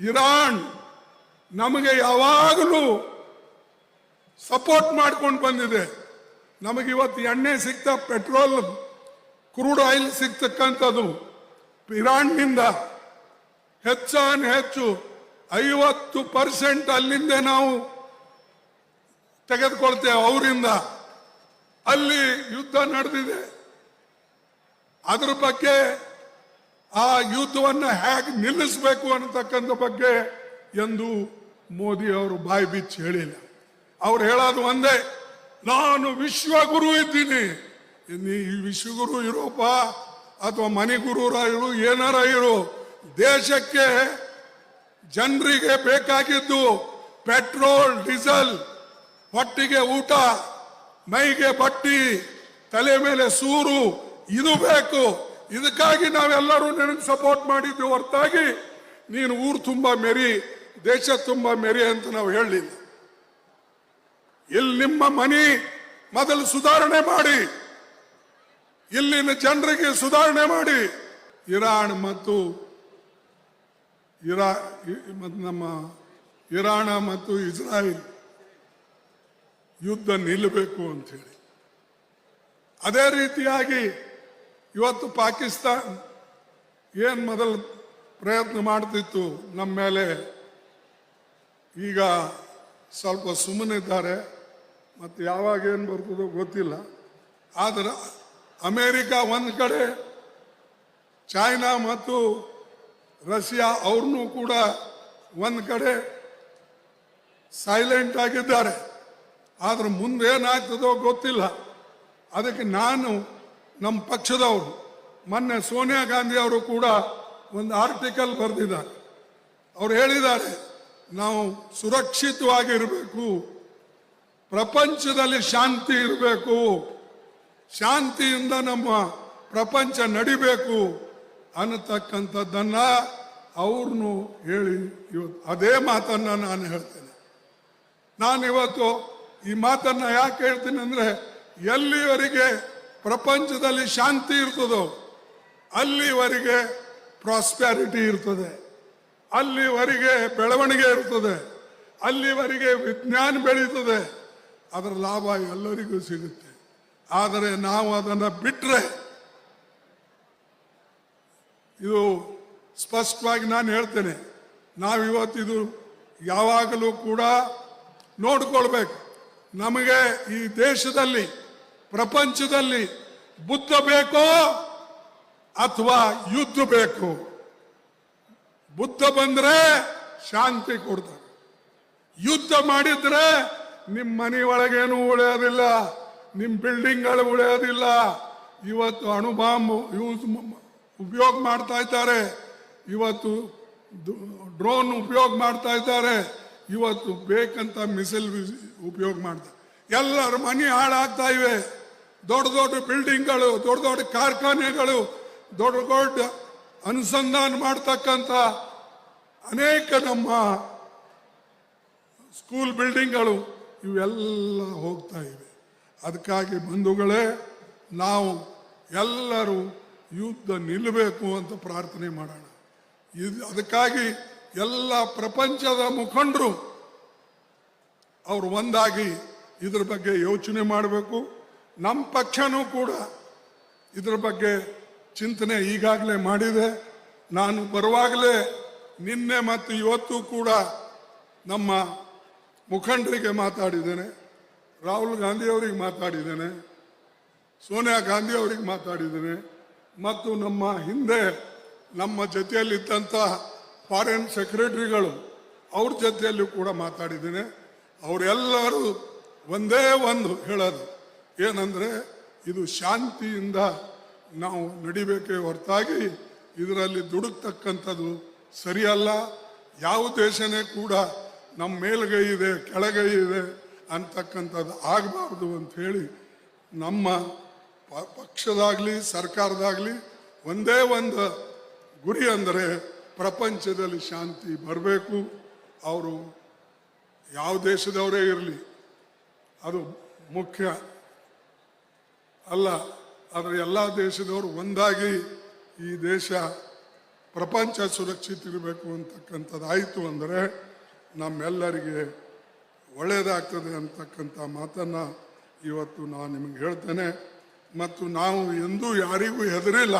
Iran ನಮಗೆ ಯಾವಾಗಲೂ support ಮಾಡ್ಕೊಂಡು ಬಂದಿದೆ. ನಮಗೆ ಇವತ್ತು ಎಣ್ಣೆ ಸಿಕ್ತ, ಪೆಟ್ರೋಲ್, ಕ್ರೂಡ್ ಆಯಿಲ್ ಸಿಗ್ತಕ್ಕಂಥದ್ದು ಇರಾನ್ನಿಂದ. ಹೆಚ್ಚಾನ್ ಹೆಚ್ಚು ಐವತ್ತು ಪರ್ಸೆಂಟ್ ಅಲ್ಲಿಂದ ನಾವು ತೆಗೆದುಕೊಳ್ತೇವೆ ಅವರಿಂದ. ಅಲ್ಲಿ ಯುದ್ಧ ನಡೆದಿದೆ. ಅದ್ರ ಬಗ್ಗೆ ಆ ಯುದ್ಧವನ್ನು ಹೇಗೆ ನಿಲ್ಲಿಸಬೇಕು ಅನ್ನತಕ್ಕಂಥ ಬಗ್ಗೆ ಎಂದು ಮೋದಿ ಅವರು ಬಾಯಿ ಬಿಚ್ಚಿ ಹೇಳಿಲ್ಲ. ಅವ್ರು ಹೇಳೋದು ಒಂದೇ, ನಾನು ವಿಶ್ವಗುರು ಇದ್ದೀನಿ. ನೀ ವಿಶ್ವಗುರು ಇರೋಪ ಅಥವಾ ಮನೆಗುರುರ ಇರು ಏನಾರ ಇರು. ದೇಶಕ್ಕೆ ಜನರಿಗೆ ಬೇಕಾಗಿದ್ದು ಪೆಟ್ರೋಲ್, ಡೀಸೆಲ್, ಹೊಟ್ಟಿಗೆ ಊಟ, ಮೈಗೆ ಬಟ್ಟಿ, ತಲೆ ಮೇಲೆ ಸೂರು, ಇದು ಬೇಕು. ಇದಕ್ಕಾಗಿ ನಾವೆಲ್ಲರೂ ನಿನಗೆ ಸಪೋರ್ಟ್ ಮಾಡಿದ್ವಿ ಹೊರತಾಗಿ ನೀನು ಊರು ತುಂಬ ಮೆರಿ, ದೇಶ ತುಂಬ ಮೆರಿ ಅಂತ ನಾವು ಹೇಳಲಿಲ್ಲ ಇಲ್ಲಿ ನಿಮ್ಮ ಮನಿ ಮೊದಲು ಸುಧಾರಣೆ ಮಾಡಿ, ಇಲ್ಲಿನ ಜನರಿಗೆ ಸುಧಾರಣೆ ಮಾಡಿ. ಇರಾನ್ ಮತ್ತು ಇರಾ ನಮ್ಮ ಇರಾಣ ಮತ್ತು ಇಸ್ರಾಯಿಲ್ ಯುದ್ಧ ನಿಲ್ಲಬೇಕು ಅಂತ ಹೇಳಿ. ಅದೇ ರೀತಿಯಾಗಿ ಇವತ್ತು ಪಾಕಿಸ್ತಾನ್ ಏನು ಮೊದಲು ಪ್ರಯತ್ನ ಮಾಡ್ತಿತ್ತು ನಮ್ಮ ಮೇಲೆ? ಈಗ ಸ್ವಲ್ಪ ಸುಮ್ಮನಿದ್ದಾರೆ. ಮತ್ತು ಯಾವಾಗ ಏನು ಬರ್ತದೋ ಗೊತ್ತಿಲ್ಲ. ಆದರೆ ಅಮೇರಿಕ ಒಂದು ಕಡೆ ಚೈನಾ ಮತ್ತು ರಷ್ಯಾ ಅವ್ರನ್ನೂ ಕೂಡ ಒಂದು ಕಡೆ ಸೈಲೆಂಟ್ ಆಗಿದ್ದಾರೆ. ಆದರೆ ಮುಂದೇನಾಗ್ತದೋ ಗೊತ್ತಿಲ್ಲ. ಅದಕ್ಕೆ ನಾನು ನಮ್ಮ ಪಕ್ಷದವರು, ಮೊನ್ನೆ ಸೋನಿಯಾ ಗಾಂಧಿ ಅವರು ಕೂಡ ಒಂದು ಆರ್ಟಿಕಲ್ ಬರೆದಿದ್ದಾರೆ. ಅವ್ರು ಹೇಳಿದ್ದಾರೆ, ನಾವು ಸುರಕ್ಷಿತವಾಗಿರಬೇಕು, ಪ್ರಪಂಚದಲ್ಲಿ ಶಾಂತಿ ಇರಬೇಕು, ಶಾಂತಿಯಿಂದ ನಮ್ಮ ಪ್ರಪಂಚ ನಡಿಬೇಕು ಅನ್ನತಕ್ಕಂಥದ್ದನ್ನ ಅವ್ರನ್ನು ಹೇಳಿ ಇವತ್ತು, ಅದೇ ಮಾತನ್ನ ನಾನು ಹೇಳ್ತೇನೆ. ನಾನು ಇವತ್ತು ಈ ಮಾತನ್ನ ಯಾಕೆ ಹೇಳ್ತೀನಿ ಅಂದ್ರೆ ಎಲ್ಲಿವರೆಗೆ ಪ್ರಪಂಚದಲ್ಲಿ ಶಾಂತಿ ಇರ್ತದೋ, ಅಲ್ಲಿವರೆಗೆ ಪ್ರಾಸ್ಪ್ಯಾರಿಟಿ ಇರ್ತದೆ. ಅಲ್ಲಿವರೆಗೆ ಬೆಳವಣಿಗೆ ಇರ್ತದೆ. ಅಲ್ಲಿವರೆಗೆ ವಿಜ್ಞಾನ ಬೆಳೀತದೆ. ಅದರ ಲಾಭ ಎಲ್ಲರಿಗೂ ಸಿಗುತ್ತೆ. ಆದರೆ ನಾವು ಅದನ್ನು ಬಿಟ್ಟರೆ ಇದು ಸ್ಪಷ್ಟವಾಗಿ ನಾನು ಹೇಳ್ತೇನೆ. ನಾವಿವತ್ತಿದು ಯಾವಾಗಲೂ ಕೂಡ ನೋಡ್ಕೊಳ್ಬೇಕು. ನಮಗೆ ಈ ದೇಶದಲ್ಲಿ ಪ್ರಪಂಚದಲ್ಲಿ ಬುದ್ಧ ಬೇಕೋ ಅಥವಾ ಯುದ್ಧ ಬೇಕು? ಬುದ್ಧ ಬಂದ್ರೆ ಶಾಂತಿ ಕೊಡ್ತಾರೆ. ಯುದ್ಧ ಮಾಡಿದ್ರೆ ನಿಮ್ಮ ಮನೆ ಒಳಗೇನು ಉಳಿಯೋದಿಲ್ಲ ನಿಮ್ಮ ಬಿಲ್ಡಿಂಗ್ಗಳು ಉಳಿಯೋದಿಲ್ಲ. ಇವತ್ತು ಅಣುಬಾಂಬ್ ಯೂಸ್ ಉಪಯೋಗ ಮಾಡ್ತಾ ಇದ್ದಾರೆ. ಇವತ್ತು ಡ್ರೋನ್ ಉಪಯೋಗ ಮಾಡ್ತಾ ಇದ್ದಾರೆ. ಇವತ್ತು ಬೇಕಂತ ಮಿಸೈಲ್ ಉಪಯೋಗ ಮಾಡ್ತಾರೆ. ಎಲ್ಲರ ಮನೆ ಹಾಳಾಗ್ತಾ ಇವೆ. ದೊಡ್ಡ ದೊಡ್ಡ ಬಿಲ್ಡಿಂಗ್ಗಳು, ದೊಡ್ಡ ದೊಡ್ಡ ಕಾರ್ಖಾನೆಗಳು, ದೊಡ್ಡ ದೊಡ್ಡ ಅನುಸಂಧಾನ ಮಾಡ್ತಕ್ಕಂಥ ಅನೇಕ ನಮ್ಮ ಸ್ಕೂಲ್ ಬಿಲ್ಡಿಂಗ್ಗಳು ಇವೆಲ್ಲ ಹೋಗ್ತಾ ಇವೆ. ಅದಕ್ಕಾಗಿ ಬಂಧುಗಳೇ, ನಾವು ಎಲ್ಲರೂ ಯುದ್ಧ ನಿಲ್ಲಬೇಕು ಅಂತ ಪ್ರಾರ್ಥನೆ ಮಾಡೋಣ. ಇದು, ಅದಕ್ಕಾಗಿ ಎಲ್ಲ ಪ್ರಪಂಚದ ಮುಖಂಡರು, ಅವರು ಒಂದಾಗಿ ಇದ್ರ ಬಗ್ಗೆ ಯೋಚನೆ ಮಾಡಬೇಕು. ನಮ್ಮ ಪಕ್ಷನೂ ಕೂಡ ಇದ್ರ ಬಗ್ಗೆ ಚಿಂತನೆ ಈಗಾಗಲೇ ಮಾಡಿದೆ. ನಾನು ಬರುವಾಗಲೇ ನಿನ್ನೆ ಮತ್ತು ಇವತ್ತು ಕೂಡ ನಮ್ಮ ಮುಖಂಡರಿಗೆ ಮಾತಾಡಿದ್ದೇನೆ. ರಾಹುಲ್ ಗಾಂಧಿ ಅವರಿಗೆ ಮಾತಾಡಿದ್ದೇನೆ. ಸೋನಿಯಾ ಗಾಂಧಿ ಅವರಿಗೆ ಮಾತಾಡಿದ್ದೇನೆ. ಮತ್ತು ನಮ್ಮ ಹಿಂದೆ ನಮ್ಮ ಜೊತೆಯಲ್ಲಿದ್ದಂಥ ಫಾರಿನ್ ಸೆಕ್ರೆಟರಿಗಳು ಅವ್ರ ಜೊತೆಯಲ್ಲೂ ಕೂಡ ಮಾತಾಡಿದ್ದೇನೆ. ಅವರೆಲ್ಲರೂ ಒಂದೇ ಒಂದು ಹೇಳೋದು. ಏನಂದ್ರೆ ಇದು ಶಾಂತಿಯಿಂದ ನಾವು ನಡಿಬೇಕೇ ಹೊರತಾಗಿ ಇದರಲ್ಲಿ ದುಡುಕ್ತಕ್ಕಂಥದ್ದು ಸರಿಯಲ್ಲ. ಯಾವ ದೇಶನೇ ಕೂಡ ನಮ್ಮ ಮೇಲ್ಗೈ ಇದೆ, ಕೆಳಗೈ ಇದೆ ಅಂತಕ್ಕಂಥದ್ದು ಆಗಬಾರ್ದು ಅಂತ ಹೇಳಿ ನಮ್ಮ ಪಕ್ಷದಾಗ್ಲಿ, ಸರ್ಕಾರದಾಗ್ಲಿ ಒಂದೇ ಒಂದು ಗುರಿ ಅಂದರೆ ಪ್ರಪಂಚದಲ್ಲಿ ಶಾಂತಿ ಬರಬೇಕು. ಅವರು ಯಾವ ದೇಶದವರೇ ಇರಲಿ, ಅದು ಮುಖ್ಯ. ಅಲ್ಲ, ಆದರೆ ಎಲ್ಲ ದೇಶದವರು ಒಂದಾಗಿ ಈ ದೇಶ ಪ್ರಪಂಚ ಸುರಕ್ಷಿತ ಇರಬೇಕು ಅಂತಕ್ಕಂಥದ್ದಾಯಿತು ಅಂದರೆ ನಮ್ಮೆಲ್ಲರಿಗೆ ಒಳ್ಳೆಯದಾಗ್ತದೆ ಅಂತಕ್ಕಂಥ ಮಾತನ್ನು ಇವತ್ತು ನಾನು ನಿಮಗೆ ಹೇಳ್ತೇನೆ. ಮತ್ತು ನಾವು ಎಂದೂ ಯಾರಿಗೂ ಹೆದರಿಲ್ಲ.